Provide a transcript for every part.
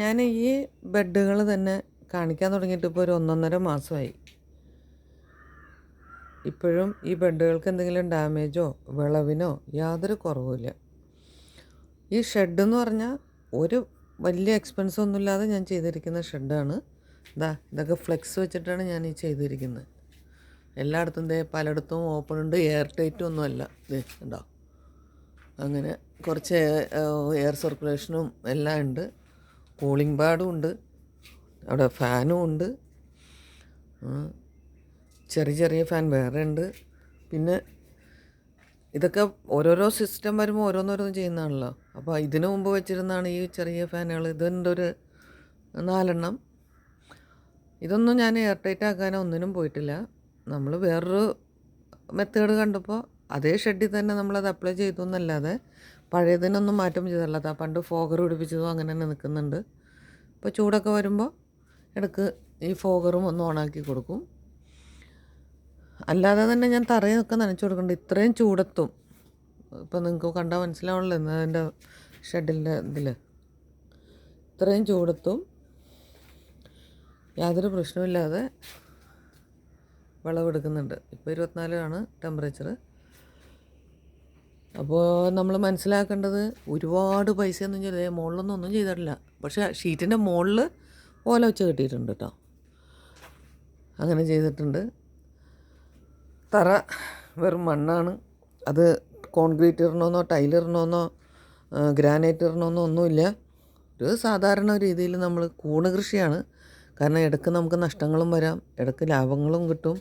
ഞാൻ ഈ ബെഡുകൾ തന്നെ കാണിക്കാൻ തുടങ്ങിയിട്ട് ഇപ്പോൾ ഒരു ഒന്നൊന്നര മാസമായി. ഇപ്പോഴും ഈ ബെഡുകൾക്ക് എന്തെങ്കിലും ഡാമേജോ വിളവിനോ യാതൊരു കുറവുമില്ല. ഈ ഷെഡ് എന്ന് പറഞ്ഞാൽ ഒരു വലിയ എക്സ്പെൻസ് ഒന്നുമില്ലാതെ ഞാൻ ചെയ്തിരിക്കുന്ന ഷെഡാണ്. ഇതാ ഇതൊക്കെ ഫ്ലെക്സ് വെച്ചിട്ടാണ് ഞാൻ ഈ ചെയ്തിരിക്കുന്നത്. എല്ലായിടത്തും ദേ പലയിടത്തും ഓപ്പൺ ഉണ്ട് എയർ ടൈറ്റും ഒന്നുമല്ല. ദേ ഉണ്ടോ അങ്ങനെ കുറച്ച് എയർ സർക്കുലേഷനും എല്ലാം ഉണ്ട്. കൂളിംഗ് പാഡും ഉണ്ട്. അവിടെ ഫാനും ഉണ്ട്. ചെറിയ ചെറിയ ഫാൻ വേറെ ഉണ്ട്. പിന്നെ ഇതൊക്കെ ഓരോരോ സിസ്റ്റം വരുമ്പോൾ ഓരോന്നോരോന്ന് ചെയ്യുന്നതാണല്ലോ. അപ്പോൾ ഇതിനു മുമ്പ് വെച്ചിരുന്നാണ് ഈ ചെറിയ ഫാനുകൾ ഇതിന്റെ ഒരു നാലെണ്ണം. ഇതൊന്നും ഞാൻ എയർ ടൈറ്റ് ആക്കാനോ ഒന്നിനും പോയിട്ടില്ല. നമ്മൾ വേറൊരു മെത്തേഡ് കണ്ടപ്പോൾ അതേ ഷെഡിൽ തന്നെ നമ്മളത് അപ്ലൈ ചെയ്തു എന്നല്ലാതെ പഴയതിനൊന്നും മാറ്റം ചെയ്തല്ല അതാ പണ്ട് ഫോഗർ പിടിപ്പിച്ചതും അങ്ങനെ തന്നെ നിൽക്കുന്നുണ്ട്. ഇപ്പോൾ ചൂടൊക്കെ വരുമ്പോൾ ഇടയ്ക്ക് ഈ ഫോഗറും ഒന്ന് ഓണാക്കി കൊടുക്കും. അല്ലാതെ തന്നെ ഞാൻ തറയൊക്കെ നനച്ചു കൊടുക്കുന്നുണ്ട്. ഇത്രയും ചൂടത്തും. ഇപ്പോൾ നിങ്ങൾക്ക് കണ്ടാൽ മനസ്സിലാവണല്ലോ. ഇന്ന് അതിന്റെ ഷെഡിന്റെ ഇതിൽ ഇത്രയും ചൂടത്തും. യാതൊരു പ്രശ്നമില്ലാതെ വിളവെടുക്കുന്നുണ്ട്. ഇപ്പോൾ ഇരുപത്തിനാലാണ് ടെമ്പറേച്ചർ അപ്പോൾ നമ്മൾ മനസ്സിലാക്കേണ്ടത് ഒരുപാട് പൈസ ഒന്നും ചെയ്ത മുകളിലൊന്നും ഒന്നും ചെയ്തിട്ടില്ല. പക്ഷേ ഷീറ്റിന്റെ മുകളിൽ ഓല വെച്ച് കെട്ടിയിട്ടുണ്ട് കേട്ടോ അങ്ങനെ ചെയ്തിട്ടുണ്ട്. തറ വെറും മണ്ണാണ്. അത് കോൺക്രീറ്റ് ഇടണമെന്നോ ടൈൽ ഇടണമെന്നോ ഗ്രാനൈറ്റ് ഇടണമെന്നോ ഒന്നുമില്ല. ഒരു സാധാരണ രീതിയിൽ നമ്മൾ കൂണ് കൃഷിയാണ്. കാരണം ഇടയ്ക്ക് നമുക്ക് നഷ്ടങ്ങളും വരാം ഇടയ്ക്ക് ലാഭങ്ങളും കിട്ടും.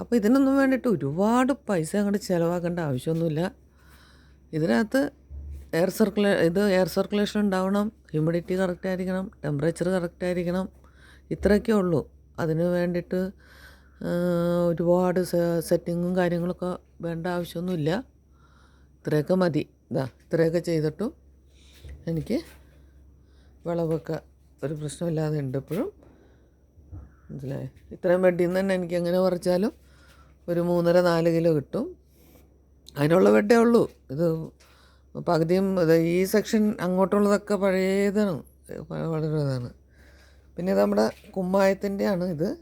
അപ്പോൾ ഇതിനൊന്നും വേണ്ടിയിട്ട് ഒരുപാട് പൈസ അങ്ങോട്ട് ചിലവാക്കേണ്ട ആവശ്യമൊന്നുമില്ല. ഇതിനകത്ത് എയർ സർക്കുലേ ഇത് എയർ സർക്കുലേഷൻ ഉണ്ടാവണം ഹ്യൂമിഡിറ്റി കറക്റ്റ് ആയിരിക്കണം ടെമ്പറേച്ചർ കറക്റ്റ് ആയിരിക്കണം ഇത്രയൊക്കെ ഉള്ളൂ. അതിന് വേണ്ടിയിട്ട് ഒരുപാട് സെറ്റിങ്ങും കാര്യങ്ങളൊക്കെ വേണ്ട ആവശ്യമൊന്നുമില്ല. ഇത്രയൊക്കെ മതി. ഇതാ ഇത്രയൊക്കെ ചെയ്തിട്ടും എനിക്ക് വിളവൊക്കെ ഒരു പ്രശ്നമില്ലാതെ ഉണ്ട് ഇപ്പോഴും മനസ്സിലായി? ഇത്രയും നിന്ന് തന്നെ എനിക്ക് എങ്ങനെ പറിച്ചാലും ഒരു മൂന്നര നാല് കിലോ കിട്ടും. അതിനുള്ള ബെഡേ ഉള്ളൂ. ഇത് പകുതിയും ഈ സെക്ഷൻ അങ്ങോട്ടുള്ളതൊക്കെ പഴയതാണ്. പ- വളരെ ഇതാണ്. പിന്നെ ഇത് നമ്മുടെ കുമ്മായത്തിന്റെയാണ് ഇത്.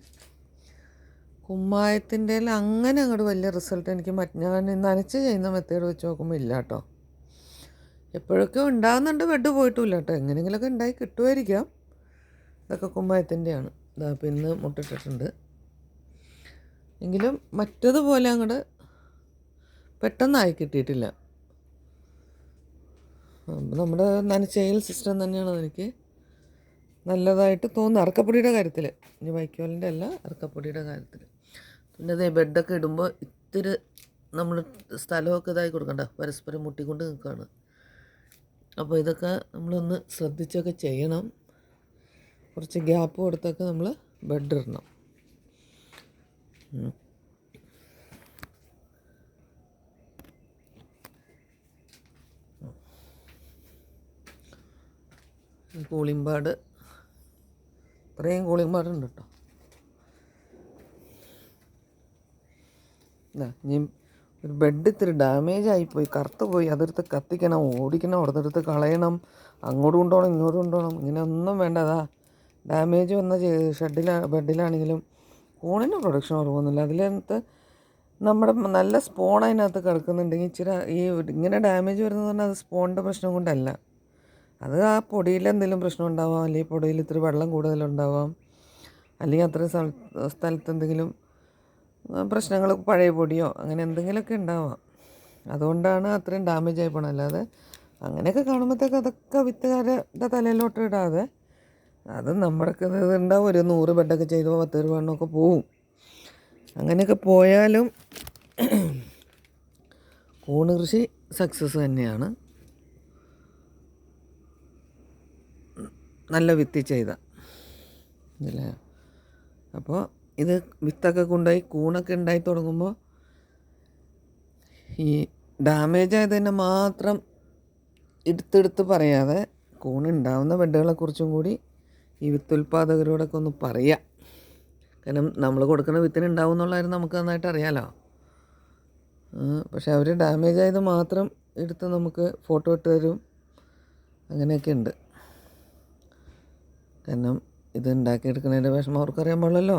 കുമ്മായത്തിന്റെ അങ്ങനെ അങ്ങോട്ട് വലിയ റിസൾട്ട് എനിക്ക് മറ്റ് ഞാൻ നനച്ച് ചെയ്യുന്ന മെത്തേഡ് വെച്ച് നോക്കുമ്പോൾ ഇല്ല കേട്ടോ എപ്പോഴൊക്കെ ഉണ്ടാകുന്നുണ്ട് ബെഡ് പോയിട്ടുമില്ല കേട്ടോ എങ്ങനെയെങ്കിലുമൊക്കെ ഉണ്ടായി കിട്ടുമായിരിക്കാം. ഇതൊക്കെ കുമ്മായത്തിന്റെയാണ്. ഇതാ പിന്നെ മുട്ടിട്ടിട്ടുണ്ട്. എങ്കിലും മറ്റതുപോലെ അങ്ങോട്ട് പെട്ടെന്നായി കിട്ടിയിട്ടില്ല. നമ്മുടെ നനച്ചയിൽ സിസ്റ്റം തന്നെയാണ് എനിക്ക് നല്ലതായിട്ട് തോന്നുന്നത്. അറക്കപ്പൊടിയുടെ കാര്യത്തിൽ ഇനി വൈക്കോലിന്റെ അല്ല അറക്കപ്പൊടിയുടെ കാര്യത്തിൽ പിന്നെ അതേ ബെഡൊക്കെ ഇടുമ്പോൾ ഇത്തിരി നമ്മൾ സ്ഥലമൊക്കെ ഇതായി കൊടുക്കണ്ട. പരസ്പരം മുട്ടിക്കൊണ്ട് നിൽക്കുകയാണ് അപ്പോൾ ഇതൊക്കെ നമ്മളൊന്ന് ശ്രദ്ധിച്ചൊക്കെ ചെയ്യണം. കുറച്ച് ഗ്യാപ്പ് കൊടുത്തൊക്കെ നമ്മൾ ബെഡ് ഇടണം. കൂളിംഗ് പാഡ് ഇത്രയും ഉണ്ട് കേട്ടോ ഇനി ഒരു ബെഡ് ഇത്തിരി ഡാമേജ് ആയിപ്പോയി കറുത്ത് പോയി. അതെടുത്ത് കത്തിക്കണം ഓടിക്കണം അവിടുത്തെ കളയണം. അങ്ങോട്ട് കൊണ്ടുപോകണം ഇങ്ങോട്ട് കൊണ്ടുപോകണം ഇങ്ങനെ ഒന്നും വേണ്ട. അതാ ഡാമേജ് വന്ന ഷെഡിലാ ബെഡിലാണെങ്കിലും കൂണിന് പ്രൊഡക്ഷൻ കുറവൊന്നുമില്ല അതിലകത്ത് നമ്മുടെ നല്ല സ്പോൺ അതിനകത്ത് കിടക്കുന്നുണ്ടെങ്കിൽ ഇച്ചിരി ഈ ഇങ്ങനെ ഡാമേജ് വരുന്നത് പറഞ്ഞാൽ അത് സ്പോണിന്റെ പ്രശ്നം കൊണ്ടല്ല. അത് ആ പൊടിയിൽ എന്തെങ്കിലും പ്രശ്നം ഉണ്ടാവാം അല്ലെങ്കിൽ പൊടിയിൽ ഇത്തിരി വെള്ളം കൂടുതലുണ്ടാവാം അല്ലെങ്കിൽ അത്ര സ്ഥല സ്ഥലത്ത് എന്തെങ്കിലും പ്രശ്നങ്ങൾ പഴയ പൊടിയോ അങ്ങനെ എന്തെങ്കിലുമൊക്കെ ഉണ്ടാവാം. അതുകൊണ്ടാണ് അത്രയും ഡാമേജ് ആയി പോകണം അല്ലാതെ അങ്ങനെയൊക്കെ കാണുമ്പോഴത്തേക്ക് അതൊക്കെ വിത്തുകാരുടെ തലയിലോട്ട് ഇടാതെ അത് നമ്മുടെ ഉണ്ടാവും. ഒരു നൂറ് ബെഡൊക്കെ ചെയ്തപ്പോൾ പത്ത് രൂപ എണ്ണമൊക്കെ പോവും. അങ്ങനെയൊക്കെ പോയാലും കൂണ് കൃഷി സക്സസ് തന്നെയാണ്. നല്ല വിത്തി ചെയ്ത. ഇല്ലേ അപ്പോൾ ഇത് വിത്തൊക്കെ കൊണ്ടുപോയി കൂണൊക്കെ ഉണ്ടായി തുടങ്ങുമ്പോൾ ഈ ഡാമേജ് ആയതിനെ മാത്രം എടുത്തെടുത്ത് പറയാതെ കൂണുണ്ടാവുന്ന ബെഡുകളെക്കുറിച്ചും കൂടി ഈ വിത്തുൽപാദകരോടൊക്കെ ഒന്ന് പറയാം. കാരണം നമ്മൾ കൊടുക്കുന്ന വിത്തിന് ഉണ്ടാവും എന്നുള്ളതായിരുന്നു നമുക്ക് നന്നായിട്ട് അറിയാലോ. പക്ഷെ അവർ ഡാമേജ് ആയത് മാത്രം എടുത്ത് നമുക്ക് ഫോട്ടോ ഇട്ട് തരും. അങ്ങനെയൊക്കെ ഉണ്ട്. കാരണം ഇത് ഉണ്ടാക്കിയെടുക്കുന്നതിന്റെ വിഷമം അവർക്കറിയാൻ പാടില്ലല്ലോ.